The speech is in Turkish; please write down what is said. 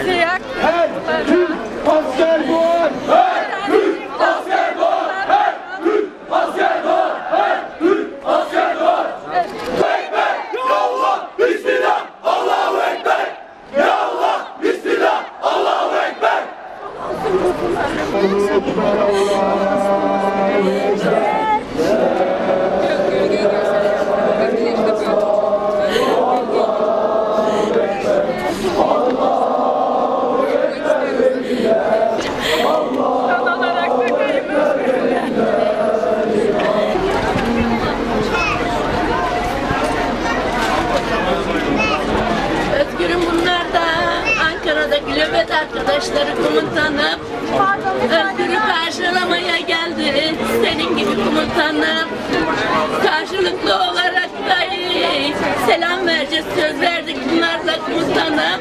Her Türk asker boğar! Her Türk asker boğar! Her Türk asker boğar! Her Türk asker boğar! Ekber! Ya Allah! Bismillah! Allahu Ekber! Ya Allah! Bismillah! Allahu Ekber! Allahu Ekber! Allahu Ekber! Nöbet arkadaşları komutanım. Özgür'ü karşılamaya geldi. Senin gibi komutanım. Karşılıklı olarak da selam vereceğiz. Söz verdik bunlarla komutanım.